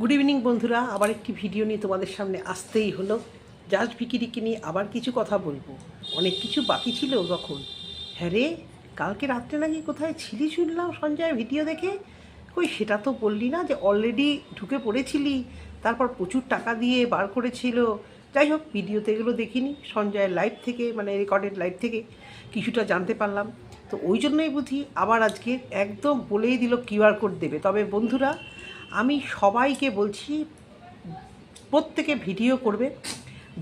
Good evening বন্ধুরা। আবার একটি ভিডিও নিয়ে তোমাদের সামনে আসতেই হলো। জাস্ট বিকিরিকে নিয়ে আবার কিছু কথা বলব। অনেক কিছু বাকি ছিল তখন। হ্যাঁ রে, কালকে রাত্রে নাকি কোথায় ছিলি শুনলাম সঞ্জয় ভিডিও দেখে? কই, সেটা তো বললি না যে অলরেডি ঢুকে পড়েছিলি, তারপর প্রচুর টাকা দিয়ে বার করেছিল। যাই হোক ভিডিওতে এগুলো দেখিনি, সঞ্জয়ের লাইভ থেকে মানে রেকর্ডেড লাইভ থেকে কিছুটা জানতে পারলাম। তো ওই জন্যই বুঝি আবার আজকে একদম বলেই দিল কিউআর কোড দেবে। তবে বন্ধুরা আমি সবাইকে বলছি, প্রত্যেকে ভিডিও করবে।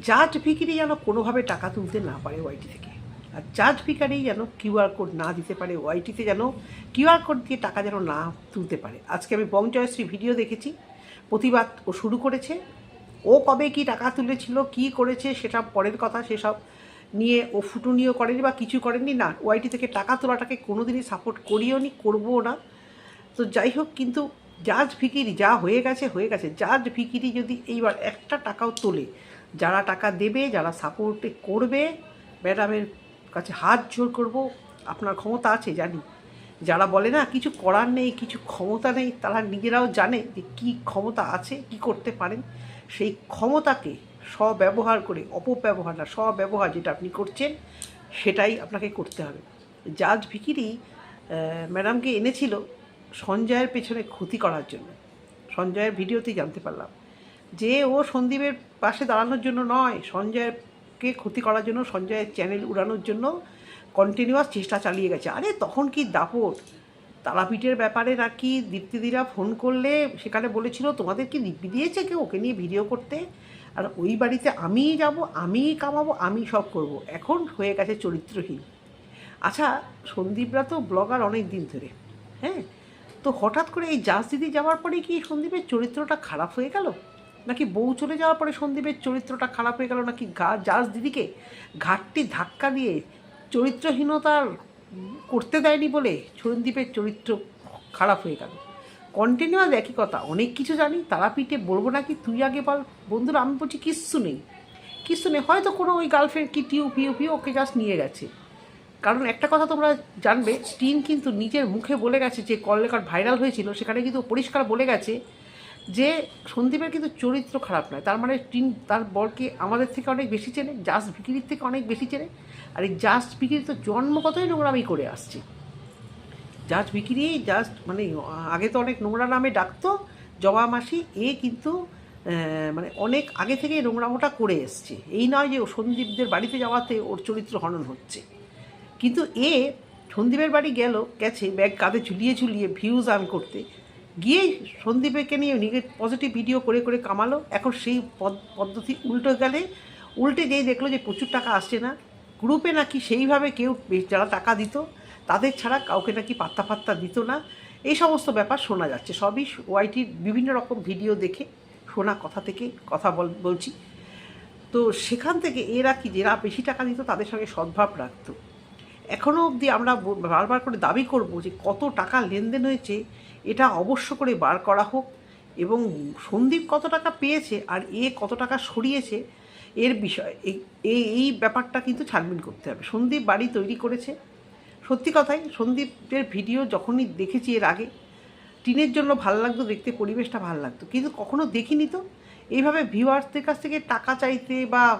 জাজ ভিকিরি যেন কোনোভাবে টাকা তুলতে না পারে ওয়াইটি থেকে। আর জাজ ভিকারি যেন কিউআর কোড না দিতে পারে ওয়াইটিতে যেন কিউআর কোড দিয়ে টাকা যেন না তুলতে পারে। আজকে আমি বং জয়শ্রী ভিডিও দেখেছি, প্রতিবাদ ও শুরু করেছে। ও কবে কি টাকা তুলেছিল, কি করেছে সেটা পরের কথা, সেসব নিয়ে ও ফুটুনিও করেনি বা কিছু করেনি। না ওয়াইটি থেকে টাকা তোলাটাকে কোনোদিনই সাপোর্ট করিও নি করব না। তো যাই হোক, কিন্তু জাজ ফিকিরি যা হয়ে গেছে হয়ে গেছে। জাজ ফিকিরি যদি এইবার একটা টাকাও তোলে, যারা টাকা দেবে, যারা সাপোর্টে করবে, ম্যাডামের কাছে হাত জোর করব, আপনার ক্ষমতা আছে, জানি। যারা বলে না, কিছু করার নেই, কিছু ক্ষমতা নেই, তারা নিজেরাও জানে যে কী ক্ষমতা আছে, কি করতে পারেন। সেই ক্ষমতাকে স্বব্যবহার করে, অপব্যবহার না, স্বব্যবহার যেটা আপনি করছেন, সেটাই আপনাকে করতে হবে। জাজ ভিকিরি ম্যাডামকে এনেছিল সঞ্জয়ের পেছনে ক্ষতি করার জন্য। সঞ্জয়ের ভিডিওতেই জানতে পারলাম। যে ও সন্দীপের পাশে দাঁড়ানোর জন্য নয়, সঞ্জয়কে ক্ষতি করার জন্য, সঞ্জয়ের চ্যানেল উড়ানোর জন্য কন্টিনিউয়াস চেষ্টা চালিয়ে গেছে। আরে তখন কি দাপট? তারাপীঠের ব্যাপারে নাকি দীপ্তিদিরা ফোন করলে সেখানে বলেছিল, তোমাদের কি দিব্যি দিয়েছে কেউ ওকে নিয়ে ভিডিও করতে? আর ওই বাড়িতে আমিই যাব, আমিই কামাবো, আমি সব করব। এখন হয়ে গেছে চরিত্রহীন। আচ্ছা সন্দীপরা তো ব্লগার অনেক দিন ধরে হ্যাঁ? তো হঠাৎ করে এই জাজ দিদি যাওয়ার পরে কি সন্দীপের চরিত্রটা খারাপ হয়ে গেল? নাকি বউ চলে যাওয়ার পরে সন্দীপের চরিত্রটা খারাপ হয়ে গেল? নাকি গা জাজ দিদিকে ঘাটটি ধাক্কা দিয়ে চরিত্রহীনতার করতে দেয়নি বলে সন্দীপের চরিত্র খারাপ হয়ে গেল? কন্টিনিউয়াস একই কথা। অনেক কিছু জানি, তারাপীঠে বলব নাকি? তুই আগে বল। বন্ধুরা আমি বলছি, কিচ্ছু নেই। কিচ্ছু নেই। হয়তো কোনো ওই গার্লফ্রেন্ড কি টিউ পিউ পিউ ওকে জাস্ট নিয়ে গেছে। কারণ একটা কথা তোমরা জানবে, টিন কিন্তু নিজের মুখে বলে গেছে যে কল রেকর্ড ভাইরাল হয়েছিল, সেখানে কিন্তু পরিষ্কার বলে গেছে যে সন্দীপের কিন্তু চরিত্র খারাপ নয়। তার মানে টিন, তার বরকে আমাদের থেকে অনেক বেশি চেনে, জাস্ট বিক্রির থেকে অনেক বেশি চেনে। আর এই জাস্ট বিক্রি তো জন্মগতই নোংরামি করে আসছে। জাস্ট বিক্রি জাস্ট মানে আগে তো অনেক নোংরা নামে ডাকতো, জবা মাসি, এ কিন্তু মানে অনেক আগে থেকেই নোংরামোটা করে এসছে। এই নয় যে সন্দীপদের বাড়িতে যাওয়াতে ওর চরিত্র হনন হচ্ছে। কিন্তু এ সন্দীপের বাড়ি গেল, গেছে, ব্যাগ কাঁধে ঝুলিয়ে ঝুলিয়ে ভিউজ আর্ন করতে। গিয়ে সন্দীপকে নিয়ে নিজের পজিটিভ ভিডিও করে করে কামালো। এখন সেই পদ পদ্ধতি উল্টো গেলে, উল্টে যেই দেখল যে প্রচুর টাকা আসছে না গ্রুপে নাকি সেইভাবে কেউ যারা টাকা দিত, তাদের ছাড়া কাউকে নাকি পাত্তা ফাত্তা দিত না। এই সমস্ত ব্যাপার শোনা যাচ্ছে। সবই ওয়াইটির বিভিন্ন রকম ভিডিও দেখে, শোনা কথা থেকে কথা বল বলছি। তো সেখান থেকে এরা কি যারা বেশি টাকা দিত তাদের সঙ্গে সদ্ভাব রাখতো। এখনও অবধি আমরা বারবার করে দাবি করব যে কত টাকা লেনদেন হয়েছে, এটা অবশ্য করে বার করা হোক এবং সন্দীপ কত টাকা পেয়েছে আর এ কত টাকা সরিয়েছে, এর বিষয়, এই, এই- ব্যাপারটা কিন্তু ছাড়বিন করতে হবে। সন্দীপ বাড়ি তৈরি করেছে। সত্যি কথাই, সন্দীপের ভিডিও যখনই দেখেছি এর আগে, টিনের জন্য ভালো লাগতো, দেখতে পরিবেশটা ভালো লাগতো। কিন্তু কখনো দেখিনি তো। এইভাবে ভিউয়ার্সদের কাছ থেকে টাকা চাইতে বা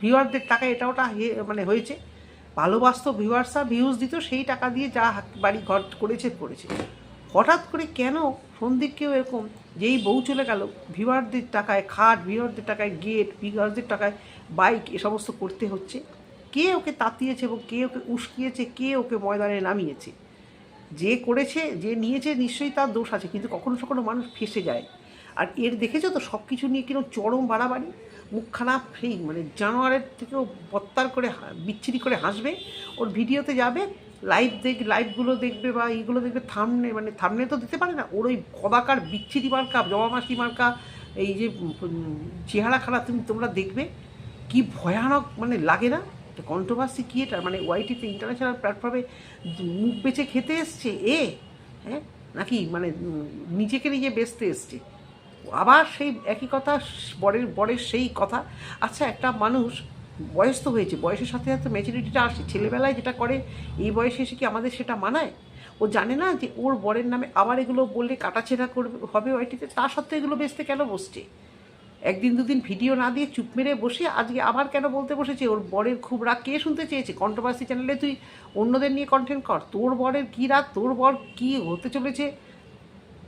ভিউয়ারদের টাকা এটা ওটা মানে হয়েছে। ভালোবাসতো ভিউয়ার্সরা ভিউজ দিত, সেই টাকা দিয়ে যা বাড়ি ঘর করেছে করেছে। হঠাৎ করে কেন সন্দীপকেও এরকম, যেই বউ চলে গেল ভিউয়ারদের টাকায় খাট ভিউয়ারদের টাকায় গেট ভিউয়ারদের টাকায় বাইক এ সমস্ত করতে হচ্ছে। কে ওকে তাতিয়েছে এবং কে ওকে উস্কিয়েছে, কে ওকে ময়দানে নামিয়েছে? যে করেছে, যে নিয়েছে, নিশ্চয়ই তার দোষ আছে, কিন্তু কখনো কখনো মানুষ ফেসে যায়। আর এর দেখেছ তো সব কিছু নিয়ে কীরকম চরম বাড়াবাড়ি? মুখখানা সেই মানে জানোয়ারের থেকেও বত্তার করে বিচ্ছিরি করে হাসবে। ওর ভিডিওতে যাবে লাইভ দেখ লাইভগুলো দেখবে বা এইগুলো দেখবে থামনে মানে থামনে তো দিতে পারে না, ওর ওই কদাকার বিচ্ছিরি মার্কা, জবামাসি মার্কা, এই যে চেহারা খারাপ তুমি, তোমরা দেখবে। কি ভয়ানক মানে লাগে না? কন্ট্রোভার্সি কি এটা মানে ওয়াইটিতে ইন্টারন্যাশনাল প্ল্যাটফর্মে মুখ বেচে খেতে এসছে, এ হ্যাঁ? নাকি মানে নিজেকে নিজে বেচতে এসছে। আবার সেই একই কথা, বরের বরের সেই কথা। আচ্ছা একটা মানুষ বয়স তো হয়েছে, বয়সের সাথে সাথে ম্যাচুরিটিটা আসে ছেলেবেলায় যেটা করে, এই বয়সে এসে কি আমাদের সেটা মানায়? ও জানে না যে ওর বরের নামে আবার এগুলো বললে কাটাছেড়া করবে, হবে ওইটিতে, তা সত্ত্বেও এগুলো বেচতে কেন বসছে? একদিন দুদিন ভিডিও না দিয়ে চুপ মেরে বসে আজকে আবার কেন বলতে বসেছে? ওর বরের খুব রাগ। কে শুনতে চেয়েছে? কন্ট্রোভার্সি চ্যানেলে তুই অন্যদের নিয়ে কন্টেন্ট কর। তোর বরের কী রাগ? তোর বর কী হতে চলেছে?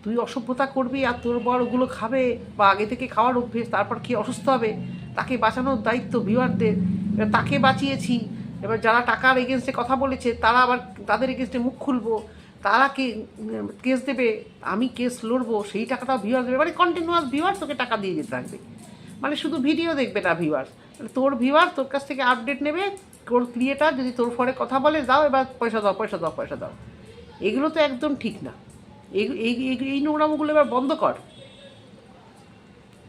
তুই অসভ্যতা করবি আর তোর বর ওগুলো খাবে বা আগে থেকে খাওয়ার অভ্যেস, তারপর খেয়ে অসুস্থ হবে? তাকে বাঁচানোর দায়িত্ব ভিউয়ারদের। এবার তাকে বাঁচিয়েছি। এবার যারা টাকার এগেনস্টে কথা বলেছে, তারা আবার তাদের এগেনস্টে মুখ খুলবো। তারা কে কেস দেবে, আমি কেস লড়বো, সেই টাকাটাও ভিউয়ার দেবে। মানে কন্টিনিউয়াস ভিউয়ার তোকে টাকা দিয়ে যেতে থাকবে। মানে শুধু ভিডিও দেখবে না ভিউয়ার। তোর ভিউয়ার তোর কাছ থেকে আপডেট নেবে, তোর ক্রিয়েটার যদি তোর ফোনে কথা বলে, দাও এবার পয়সা দাও পয়সা দাও পয়সা দাও। এগুলো তো একদম ঠিক না। এই এই নোংরামোগুলো এবার বন্ধ কর।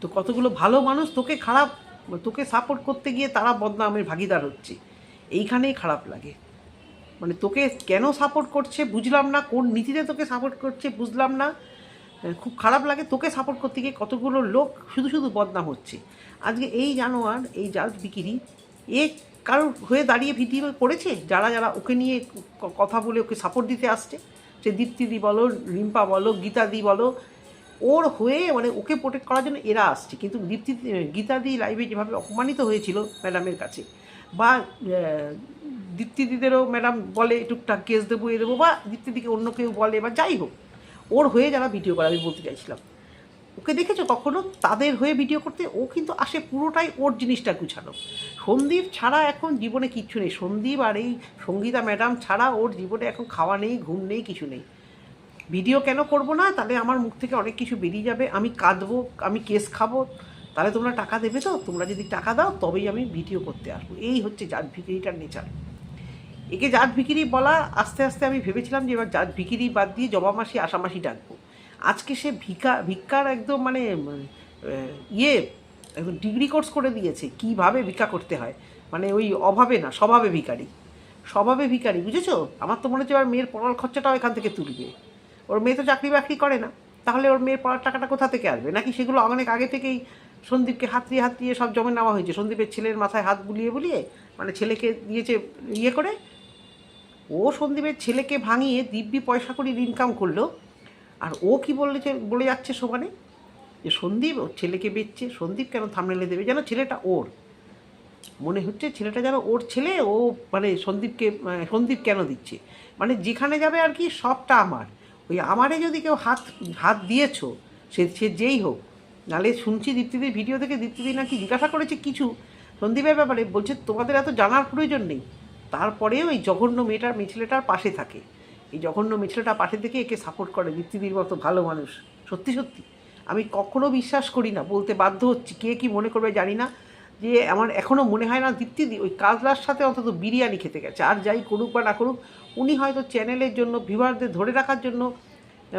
তো কতগুলো ভালো মানুষ তোকে খারাপ, তোকে সাপোর্ট করতে গিয়ে তারা বদনামের ভাগিদার হচ্ছে। এইখানেই খারাপ লাগে। মানে তোকে কেন সাপোর্ট করছে বুঝলাম না, কোন নীতিতে তোকে সাপোর্ট করছে বুঝলাম না। খুব খারাপ লাগে তোকে সাপোর্ট করতে গিয়ে কতগুলো লোক শুধু শুধু বদনাম হচ্ছে। আজকে এই জানোয়ার, এই জাল বিকিরি, এ কারোর হয়ে দাঁড়িয়ে ভিডিও করেছে? যারা যারা ওকে নিয়ে কথা বলে ওকে সাপোর্ট দিতে আসছে? সে দীপ্তিদি বলো, রিম্পা বলো গীতাদি বলো, ওর হয়ে মানে ওকে প্রোটেক্ট করার জন্য এরা আসছে। কিন্তু দীপ্তি গীতাদি লাইভে যেভাবে অপমানিত হয়েছিল ম্যাডামের কাছে, বা দীপ্তিদিদেরও ম্যাডাম বলে, টুকটাক কেস দেবো, এ দেবো, বা দীপ্তিদিকে অন্য কেউ বলে, বা যাই হোক, ওর হয়ে যারা ভিডিও করে আমি বলতে চাইছিলাম। ওকে দেখেছ কখনো? তাদের হয়ে ভিডিও করতে? ও কিন্তু আসে পুরোটাই ওর জিনিসটা গুছানো। সন্দীপ ছাড়া এখন জীবনে কিচ্ছু নেই। সন্দীপ আর এই সঙ্গীতা ম্যাডাম ছাড়া ওর জীবনে এখন খাওয়া নেই, ঘুম নেই, কিছু নেই। ভিডিও কেন করব না? তাহলে আমার মুখ থেকে অনেক কিছু বেরিয়ে যাবে। আমি কাঁদবো, আমি কেস খাব। তাহলে তোমরা টাকা দেবে তো? তোমরা যদি টাকা দাও, তবেই আমি ভিডিও করতে আসব। এই হচ্ছে জাত ভিকিরিটার নেচার একে জাত ভিকিরি বলা, আস্তে আস্তে আমি ভেবেছিলাম যে এবার জাত ভিকিরি বাদ দিয়ে জবামাসি আসামাসি ডাকবো। আজকে সে ভিকা, ভিক্ষার একদম মানে ইয়ে একদম ডিগ্রি কোর্স করে দিয়েছে, কীভাবে ভিক্ষা করতে হয়? মানে ওই অভাবে না, স্বভাবে ভিখারি। স্বভাবে ভিখারি, বুঝেছ? আমার তো মনে হচ্ছে এবার মেয়ের পড়ার খরচাটাও এখান থেকে তুলবে। ওর মেয়ে তো চাকরি বাকরি করে না। তাহলে ওর মেয়ের পড়ার টাকাটা কোথা থেকে আসবে? নাকি সেগুলো অনেক আগে থেকেই সন্দীপকে হাতড়িয়ে হাতড়িয়ে সব জমে নেওয়া হয়েছে। সন্দীপের ছেলের মাথায় হাত বুলিয়ে বুলিয়ে মানে ছেলেকে দিয়েছে ইয়ে করে। ও সন্দীপের ছেলেকে ভাঙিয়ে দিব্যি পয়সা করে ইনকাম করল। আর ও কি বলেছে বলে যাচ্ছে সমানে যে সন্দীপ ওর ছেলেকে বেচছে, সন্দীপ কেন থামনেলে দেবে? যেন ছেলেটা ওর। মনে হচ্ছে ছেলেটা যেন ওর ছেলে, ও মানে সন্দীপকে মানে সন্দীপ কেন দিচ্ছে? মানে যেখানে যাবে আর কি, সবটা আমার। ওই আমারে যদি কেউ হাত হাত দিয়েছ, সে সে যেই হোক। নালে শুনছি দীপ্তিদির ভিডিও থেকে দীপ্তিদি নাকি জিজ্ঞাসা করেছে কিছু। সন্দীপের ব্যাপারে বলছে, তোমাদের এত জানার প্রয়োজন নেই। তারপরেও এই জঘন্য মেয়েটার মেছেলেটার পাশে থাকে। এই জঘন্য মেছেলেটার পাশে থেকে একে সাপোর্ট করে, দীপ্তিদির মতো ভালো মানুষ। সত্যি সত্যি। আমি কখনো বিশ্বাস করি না, বলতে বাধ্য হচ্ছি। কে কি মনে করবে জানি না, যে আমার এখনও মনে হয় না দীপ্তিদি ওই কাজলার সাথে অন্তত বিরিয়ানি খেতে গেছে। আর যাই করুক বা না করুক, উনি হয়তো চ্যানেলের জন্য ভিউয়ারদের ধরে রাখার জন্য,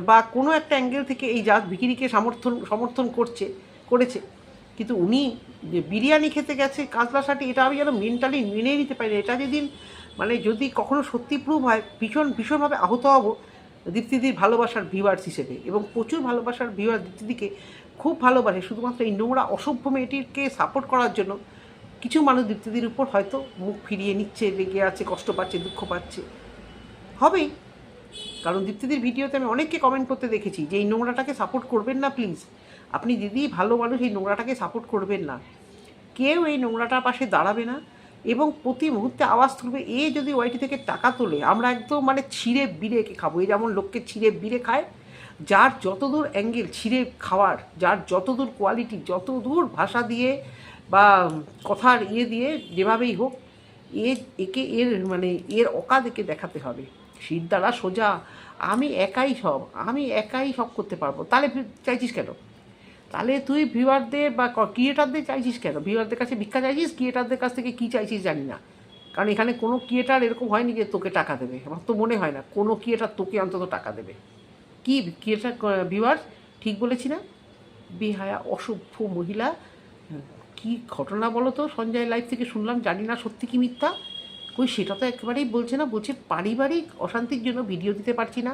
বা কোনো একটা অ্যাঙ্গেল থেকে এই জাত ভিকিরিকে সমর্থন সমর্থন করছে, করেছে। কিন্তু উনি যে বিরিয়ানি খেতে গেছে, কাজলা সাটি এটা আমি যেন মেন্টালি মেনে নিতে পারি এটা যেদিন মানে যদি কখনো সত্যি প্রুভ হয়, ভীষণ, ভীষণভাবে আহত হব দীপ্তিদির ভালোবাসার ভিউয়ার্স হিসেবে এবং প্রচুর ভালোবাসার ভিউয়ার দীপ্তিদিকে খুব ভালোবাসে। শুধুমাত্র এই নোংরা, অসভ্য মেয়েটিকে সাপোর্ট করার জন্য কিছু মানুষ দীপ্তিদির উপর হয়তো মুখ ফিরিয়ে নিচ্ছে, রেগে আছে, কষ্ট পাচ্ছে, দুঃখ পাচ্ছে। হবেই। কারণ দীপ্তিদির ভিডিওতে আমি অনেককে কমেন্ট করতে দেখেছি যে, এই নোংরাটাকে সাপোর্ট করবেন না প্লিজ আপনি দিদি ভালো মানুষ, এই নোংরাটাকে সাপোর্ট করবেন না। কেউ এই নোংরাটার পাশে দাঁড়াবে না। এবং প্রতি মুহূর্তে আওয়াজ তুলবে, এ যদি ওয়াইটি থেকে টাকা তোলে, আমরা একদম মানে ছিঁড়ে বিড়ে একে খাব। এই যেমন লোককে ছিঁড়ে বিড়ে খায়, যার যতদূর অ্যাঙ্গেল ছিঁড়ে খাওয়ার, যার যতদূর কোয়ালিটি যতদূর ভাষা দিয়ে বা কথার ইয়ে দিয়ে যেভাবেই হোক, এ, একে এর মানে এর অকাদ একে দেখাতে হবে। শীত দ্বারা সোজা, আমি একাই সব, আমি একাই সব করতে পারব। তাহলে চাইছিস কেন? তাহলে তুই ভিউয়ারদের বা ক্রিয়েটারদের চাইছিস কেন? ভিউয়ারদের কাছে ভিক্ষা চাইছিস? ক্রিয়েটারদের কাছ থেকে কী চাইছিস জানি না। কারণ এখানে কোনো ক্রিয়েটার এরকম হয়নি যে তোকে টাকা দেবে। আমার তো মনে হয় না কোনো ক্রিয়েটার তোকে অন্তত টাকা দেবে। কি ক্রিয়েটার ভিউয়ার ঠিক বলেছি না? বেহায়া, অসভ্য মহিলা। কি ঘটনা বলো তো? সঞ্জয় লাইফ থেকে শুনলাম, জানি না সত্যি কি মিথ্যা। কই, সেটা তো একেবারেই বলছে না, বলছে পারিবারিক অশান্তির জন্য ভিডিও দিতে পারছি না।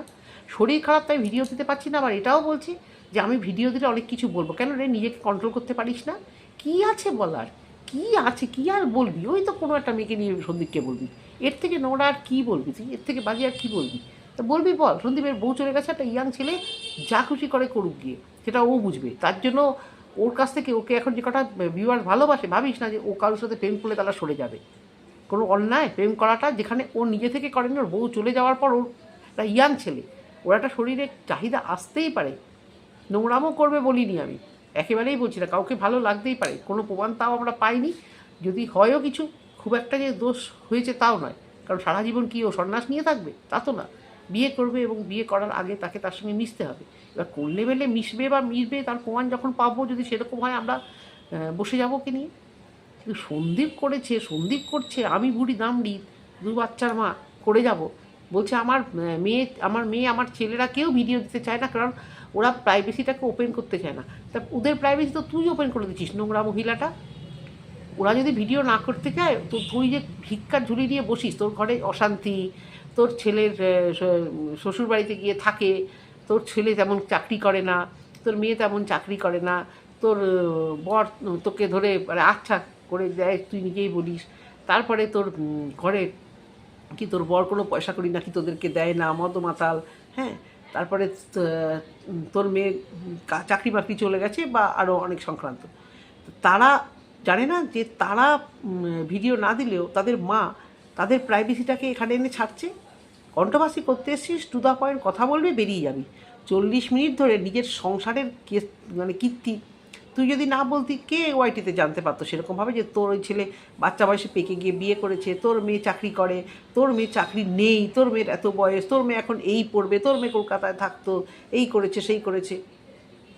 শরীর খারাপ তাই ভিডিও দিতে পারছি না, আবার এটাও বলছে যে আমি ভিডিও দিলে অনেক কিছু বলব। কেন রে, নিজেকে কন্ট্রোল করতে পারিস না? কি আছে বলার? কি আছে? কি আর বলবি? ওই তো কোনো একটা মেয়েকে নিয়ে সন্দীপকে বলবি। এর থেকে নোংরা আর কী বলবি তুই? এর থেকে বাজে আর কী বলবি? তা বলবি বল, সন্দীপের বউ চলে গেছে, একটা ইয়াং ছেলে, যা খুশি করে করুক গিয়ে। সেটা ও বুঝবে। তার জন্য ওর কাছ থেকে ওকে এখন যে কটা ভিউয়ার ভালোবাসে, ভাবিস না যে ও কারোর সাথে প্রেম করলে তারা সরে যাবে। কোনো অন্যায়, প্রেম করাটা যেখানে ও নিজে থেকে করেনি, ওর বউ চলে যাওয়ার পর ওর, একটা ইয়াং ছেলে, ওর একটা শরীরে চাহিদা আসতেই পারে। নোংরামও করবে বলিনি আমি। একেবারেই বলছি না, কাউকে ভালো লাগতেই পারে, কোনো প্রমাণ তাও আমরা পাইনি। যদি হয়ও কিছু, খুব একটা যে দোষ হয়েছে তাও নয়, কারণ সারা জীবন কি ও সন্ন্যাস নিয়ে থাকবে? তা তো না। বিয়ে করবে এবং বিয়ে করার আগে তাকে তার সঙ্গে মিশতে হবে। এবার কোন লেভেলে মিশবে বা মিশবে তার প্রমাণ যখন পাবো, যদি সেরকম হয় আমরা বসে যাব কি নিয়ে? কিন্তু সন্দীপ করেছে, সন্দীপ করছে, আমি বুড়ি দামড়ি, দু বাচ্চার মা, করে যাব। বলছে আমার মেয়ে আমার মেয়ে, আমার ছেলেরা কেউ ভিডিও দিতে চায় না, কারণ ওরা প্রাইভেসিটাকে ওপেন করতে চায় না। তা ওদের প্রাইভেসি তো তুই ওপেন করে দিচ্ছিস, নোংরা মহিলাটা। ওরা যদি ভিডিও না করতে চায়, তো তুই যে ভিক্ষার ঝুলি নিয়ে বসিস, তোর ঘরে অশান্তি, তোর ছেলের শ্বশুর বাড়িতে গিয়ে থাকে, তোর ছেলে তেমন চাকরি করে না, তোর মেয়ে তেমন চাকরি করে না, তোর বর তোকে ধরে আচ্ছা করে দেয়, তুই নিজেই বলিস। তারপরে তোর ঘরে কি তোর বর কোনো পয়সা করি নাকি তোদেরকে দেয় না, মদ মাতাল হ্যাঁ? তারপরে তোর মেয়ে চাকরি বাকরি চলে গেছে বা আরও অনেক সংক্রান্ত। তারা জানে না যে তারা ভিডিও না দিলেও তাদের মা তাদের প্রাইভেসিটাকে এখানে এনে ছাড়ছে। কণ্ঠবাসী করতে এসছিস টু দ্য পয়েন্ট কথা বলবে, বেরিয়ে যাবি। চল্লিশ মিনিট ধরে নিজের সংসারের কেস মানে কীর্তি তুই যদি না বলতি, কে ওয়াইটিতে জানতে পারতো সেরকমভাবে যে তোর ওই ছেলে বাচ্চা বয়সে পেকে গিয়ে বিয়ে করেছে, তোর মেয়ে চাকরি করে, তোর মেয়ে চাকরি নেই, তোর মেয়ের এত বয়স, তোর মেয়ে এখন এই পড়বে, তোর মেয়ে কলকাতায় থাকতো, এই করেছে, সেই করেছে।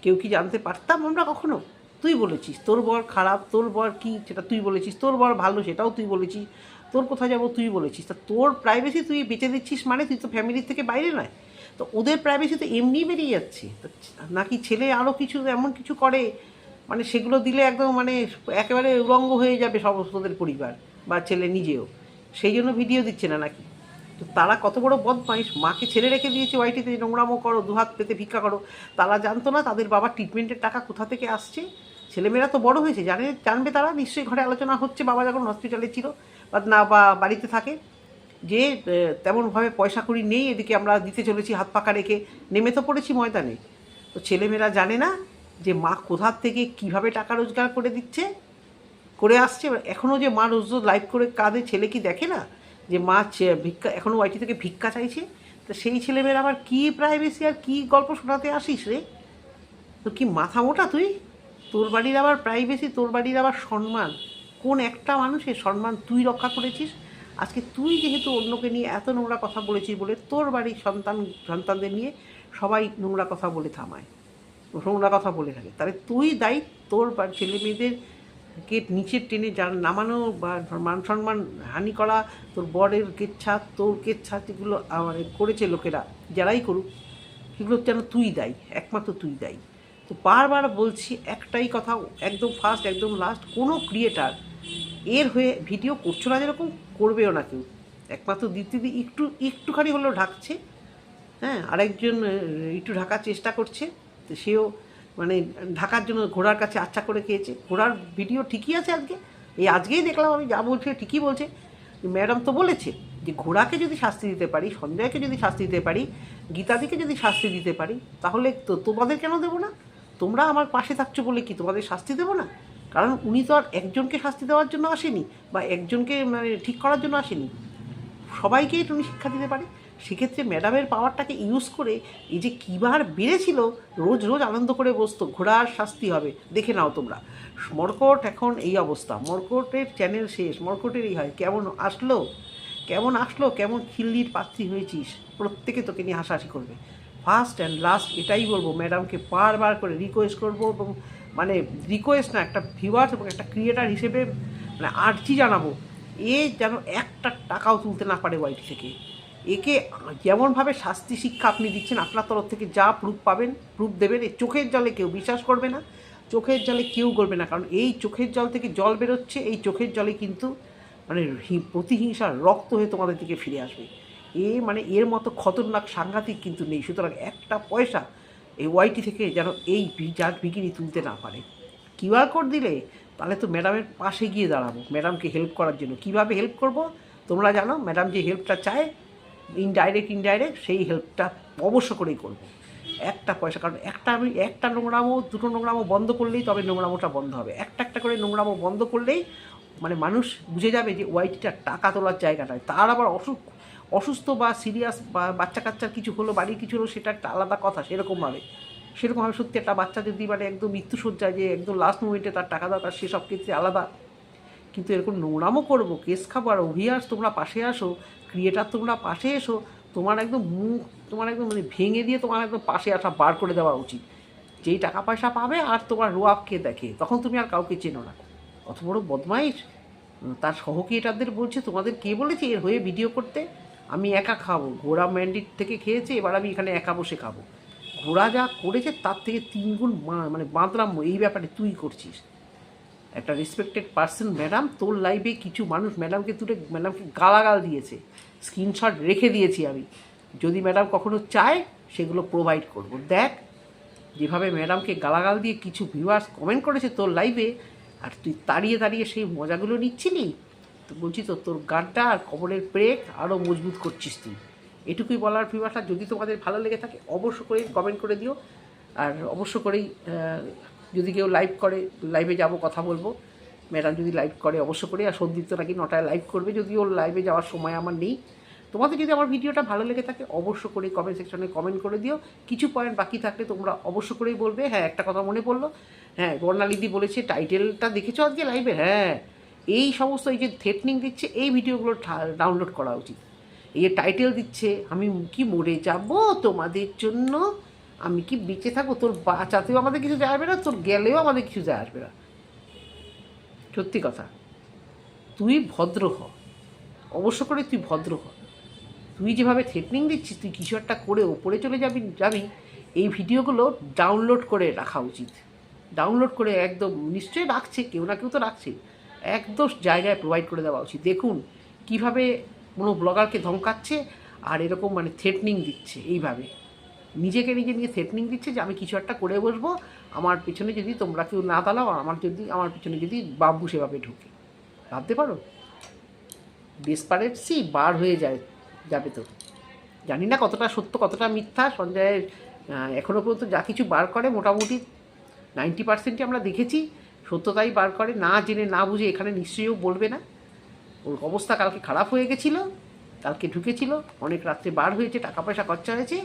কেউ কি জানতে পারতাম আমরা কখনো? তুই বলেছিস, তোর বর খারাপ, তোর বর কি সেটা তুই বলেছিস, তোর বর ভালো সেটাও তুই বলেছিস, তোর কোথায় যাব তুই বলেছিস। তা তোর প্রাইভেসি তুই বেঁচে দিচ্ছিস মানে তুই তো ফ্যামিলির থেকে বাইরে নয়। তো ওদের প্রাইভেসি তো এমনি বেরিয়ে যাচ্ছে। নাকি ছেলে আরও কিছু এমন কিছু করে? মানে সেগুলো দিলে একদম মানে একেবারে উলঙ্গ হয়ে যাবে সমস্তদের পরিবার বা ছেলে নিজেও। সেই জন্য ভিডিও দিচ্ছে না নাকি? তো তারা কত বড় বদমাইশ। মাকে ছেড়ে রেখে দিয়েছে ওয়াইটিতে নোংরামো করো, দুহাত পেতে ভিক্ষা করো। তারা জানতো না তাদের বাবার ট্রিটমেন্টের টাকা কোথা থেকে আসছে? ছেলেমেয়েরা তো বড় হয়েছে, জানে, জানবে তারা, নিশ্চয়ই ঘরে আলোচনা হচ্ছে, বাবা যখন হসপিটালে ছিল, বা না, বা বাড়িতে থাকে। যে তেমনভাবে পয়সা করি নেই, এদিকে আমরা দিতে চলেছি, হাত পাকা রেখে। নেমে তো পড়েছি ময়দানে। তো ছেলেমেয়েরা জানে না যে মা কোথার থেকে কীভাবে টাকা রোজগার করে দিচ্ছে, করে আসছে এখনও যে মা রোজ রোজ লাইভ করে কাঁদে, ছেলে কি দেখে না? যে মা ভিক্ষা এখনও ওয়াইটি থেকে ভিক্ষা চাইছে? তো সেই ছেলেমেয়েরা আবার কী প্রাইভেসি আর কী গল্প শোনাতে আসিস রে? তো কি মাথা মোটা তুই? তোর বাড়ির আবার প্রাইভেসি তোর বাড়ির আবার সম্মান। কোন একটা মানুষের সম্মান তুই রক্ষা করেছিস? আজকে তুই যেহেতু অন্যকে নিয়ে এত নোংরা কথা বলেছিস বলে তোর বাড়ির সন্তান সন্তানদের নিয়ে সবাই নোংরা কথা বলে থামায়। নোংরা কথা বলে থাকে। তাহলে তুই দায়ী, তোর ছেলে মেয়েদেরকে নিচের টেনে যার নামানো বা মান সম্মান হানি করা, তোর বরের কেচ্ছা, তোর কেচ্ছা যেগুলো মানে করেছে লোকেরা, যারাই করুক, সেগুলো যেন তুই দায়ী, একমাত্র তুই দায়ী। তো বারবার বলছি একটাই কথা, একদম ফার্স্ট একদম লাস্ট কোনো ক্রিয়েটার এর হয়ে ভিডিও করছ না যেরকম, করবেও না কেউ। একমাত্র দিদি একটু, একটুখানি হলেও ঢাকছে হ্যাঁ আরেকজন একটু ঢাকার চেষ্টা করছে তো সেও মানে ঢাকার জন্য ঘোড়ার কাছে আচ্ছা করে খেয়েছে। ঘোড়ার ভিডিও ঠিকই আছে আজকে। এই আজকেই দেখলাম আমি যা বলছি, ঠিকই বলছে। ম্যাডাম তো বলেছে যে ঘোড়াকে যদি শাস্তি দিতে পারি সঞ্জয়কে যদি শাস্তি দিতে পারি, গীতাদিকে যদি শাস্তি দিতে পারি, তাহলে তো তোমাদের কেন দেবো না? তোমরা আমার পাশে থাকছো বলে কি তোমাদের শাস্তি দেবো না? কারণ উনি তো আর একজনকে শাস্তি দেওয়ার জন্য আসেনি বা একজনকে মানে ঠিক করার জন্য আসেনি। সবাইকেই তুমি শিক্ষা দিতে পারে। সেক্ষেত্রে ম্যাডামের পাওয়ারটাকে ইউজ করে এই যে কীবার বেড়েছিল, রোজ রোজ আনন্দ করে বসতো, ঘোড়ার শাস্তি হবে, দেখে নাও তোমরা। মর্কট এখন এই অবস্থা, মর্কটের চ্যানেল শেষ মর্কটের এই হয়, কেমন আসলো? কেমন আসলো? কেমন খিল্লির পাত্রী হয়েছিস? প্রত্যেকে তোকে নিয়ে হাসাহাসি করবে। ফার্স্ট অ্যান্ড লাস্ট এটাই বলব ম্যাডামকে বারবার করে রিকোয়েস্ট করব এবং মানে রিকোয়েস্ট না, একটা ভিউয়ার্স এবং একটা ক্রিয়েটার হিসেবে মানে আর্জি জানাব। এ যেন একটা টাকাও তুলতে না পারে ওয়াইটি থেকে। একে যেমনভাবে শাস্তি শিক্ষা আপনি দিচ্ছেন, আপনার তরফ থেকে যা প্রুফ পাবেন প্রুফ দেবেন এই চোখের জলে কেউ বিশ্বাস করবে না, চোখের জলে কেউ করবে না, কারণ এই চোখের জল থেকে জল বেরোচ্ছে, এই চোখের জলে কিন্তু মানে প্রতিহিংসার রক্ত হয়ে তোমাদের দিকে ফিরে আসবে। এ মানে এর মতো খতরনাক সাংঘাতিক কিন্তু নেই, সুতরাং একটা পয়সা এই ওয়াইটি থেকে যেন এই জাত বিকিনি তুলতে না পারে। কিউআর কোড দিলে তাহলে তো ম্যাডামের পাশে গিয়ে দাঁড়াবো, ম্যাডামকে হেল্প করার জন্য। কীভাবে হেল্প করব? তোমরা জানো, ম্যাডাম যে হেল্পটা চায় ইনডাইরেক্ট ইনডাইরেক্ট সেই হেল্পটা অবশ্য করেই করব। একটা পয়সা, কারণ একটা আমি, একটা নোংরামো, দুটো নোংরামো বন্ধ করলেই তবে নোংরামোটা বন্ধ হবে। একটা একটা করে নোংরামো বন্ধ করলেই মানে মানুষ বুঝে যাবে যে ওয়াইটিটা টাকা তোলার জায়গাটায় তার আবার অসুখ, অসুস্থ বা সিরিয়াস বা বাচ্চা কাচ্চার কিছু হলো, বাড়ির কিছু হলো, সেটা একটা আলাদা কথা, সেরকমভাবে। সেরকমভাবে সত্যি একটা বাচ্চা যদি মানে একদম মৃত্যুসজ্জায় যে একদম লাস্ট মুমেন্টে তার টাকা দরকার সেসব ক্ষেত্রে আলাদা। কিন্তু এরকম নোংরামও করব, কেস খাব আর অভিয়াস তোমরা পাশে আসো ক্রিয়েটার তোমরা পাশে এসো, তোমার একদম মুখ, তোমার একদম মানে ভেঙে দিয়ে তোমার একদম পাশে আসা বার করে দেওয়া উচিত। যেই টাকা পয়সা পাবে আর তোমার রোয়াবকে দেখে, তখন তুমি আর কাউকে চেনো না। অত বড় বদমাইশ। তার সহক্রিয়েটারদের বলছে, তোমাদের কে বলেছে এর হয়ে ভিডিও করতে? আমি একা খাব, ঘোড়া ম্যান্ডিট থেকে খেয়েছে, এবার আমি এখানে একা বসে খাব। ঘোড়া যা করেছে, তার থেকে তিনগুণ মানে বাঁধলাম এই ব্যাপারে তুই করছিস। একটা রেসপেক্টেড পার্সন ম্যাডাম তোর লাইফে কিছু মানুষ ম্যাডামকে তুলে ম্যাডামকে গালাগাল দিয়েছে। স্ক্রিনশট রেখে দিয়েছি আমি। যদি ম্যাডাম কখনো চায়, সেগুলো প্রোভাইড করব। দেখ, যেভাবে ম্যাডামকে গালাগাল দিয়ে কিছু ভিউয়ার্স কমেন্ট করেছে তোর লাইভে আর তুই তাড়িয়ে তাড়িয়ে সেই মজাগুলো নিচ্ছিলি? তো বলছি তো, তোর গানটা আর কবরের ব্রেক আরও মজবুত করছিস তুই। এটুকুই বলার ভিউয়ার্সটা যদি তোমাদের ভালো লেগে থাকে, অবশ্য করে কমেন্ট করে দিও। আর অবশ্য করেই যদি কেউ লাইভ করে লাইভে যাব কথা বলব। ম্যাডাম যদি লাইভ করে, অবশ্য করে আর সন্দীপ তো নাকি নটায় লাইভ করবে যদি ওর লাইভে যাওয়ার সময় আমার নেই। তোমাদের যদি আমার ভিডিওটা ভালো লেগে থাকে অবশ্য করে কমেন্ট সেকশনে কমেন্ট করে দিও। কিছু পয়েন্ট বাকি থাকলে তোমরা অবশ্য করেই বলবে। হ্যাঁ একটা কথা মনে পড়ল। হ্যাঁ বর্ণালিদি বলেছে টাইটেলটা দেখেছ আজকে লাইভে হ্যাঁ। এই সমস্ত এই যে থ্রেটনিং দিচ্ছে, এই ভিডিওগুলো ডাউনলোড করা উচিত। এই যে টাইটেল দিচ্ছে, আমি কি মরে যাব তোমাদের জন্য? আমি কি বেঁচে থাকব? তোর বাঁচাতেও আমাদের কিছু যায় আসবে না, তোর গেলেও আমাদের কিছু যায় আসবে না। সত্যি কথা। তুই ভদ্র হ। অবশ্য করে তুই ভদ্র হ। তুই যেভাবে থ্রেটনিং দিচ্ছিস, তুই কিছু একটা করে ওপরে চলে যাবি যাবি, এই ভিডিওগুলো ডাউনলোড করে রাখা উচিত। ডাউনলোড করে একদম, নিশ্চয়ই রাখছে, কেউ না কেউ তো রাখছে। একদম জায়গায় প্রোভাইড করে দেওয়া উচিত। দেখুন কীভাবে কোনো ব্লগারকে ধমকাচ্ছে আর এরকম মানে থ্রেটনিং দিচ্ছে এইভাবে। নিজেকে নিজে নিয়ে থ্রেটনিং দিচ্ছে যে আমি কিছু একটা করে বসবো, আমার পিছনে যদি তোমরা কেউ না দাঁড়াও, আমার যদি, আমার পিছনে যদি বাবু সেভাবে ঢুকে। ভাবতে পারো? ডেসপারেটসি বার হয়ে যায়। যাবে তো। জানি না কতটা সত্য, কতটা মিথ্যা, সঞ্জয়ের এখনও পর্যন্ত যা কিছু বার করে মোটামুটি নাইনটি পার্সেন্টই আমরা দেখেছি। সত্যতাই বার করে, না জেনে, না বুঝে এখানে নিশ্চয়ই বলবে না। ওর অবস্থা কালকে খারাপ হয়ে গেছিল, কালকে ঢুকেছিল, অনেক রাত্রে বার হয়েছে টাকা পয়সা খরচা হয়েছে,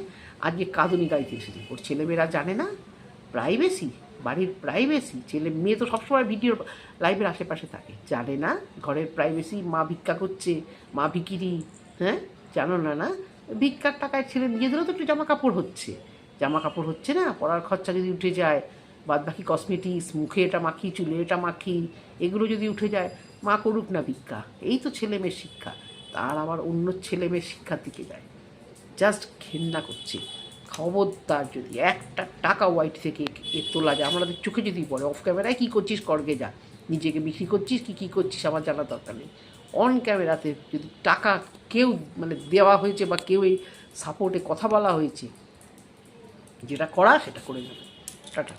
আজকে কাঁদুনি গাইতে এসেছে। ওর ছেলেমেয়েরা জানে না প্রাইভেসি বাড়ির প্রাইভেসি ছেলে মেয়ে তো সবসময় ভিডিও লাইভের আশেপাশে থাকে। জানে না, ঘরের প্রাইভেসি মা ভিক্ষা করছে, মা ভিকিরি হ্যাঁ? জানো না না? ভিক্ষার টাকায় ছেলে নিজেদেরও তো একটু জামা কাপড় হচ্ছে। জামা কাপড় হচ্ছে না, পড়ার খরচা যদি উঠে যায় বাদ বাকি কসমেটিক্স মুখে এটা মাখি, চুলে এটা মাখি, এগুলো যদি উঠে যায়, মা করুক না ভিক্ষা। এই তো ছেলে মেয়ের শিক্ষা। তার আবার অন্য ছেলে মেয়ের শিক্ষার দিকে যায়। জাস্ট ঘেন্না করছে। খবরদার যদি, একটা টাকা হোয়াইট থেকে এ তোলা যায়। আমাদের চোখে যদি পড়ে অফ ক্যামেরায় কী করছিস, করগে যা। নিজেকে বিক্রি করছিস, কি, কী করছিস, আমার জানার দরকার নেই। অন ক্যামেরাতে যদি টাকা কেউ মানে দেওয়া হয়েছে বা কেউ এই সাপোর্টে কথা বলা হয়েছে, যেটা করা সেটা করে যাবে। টাটা।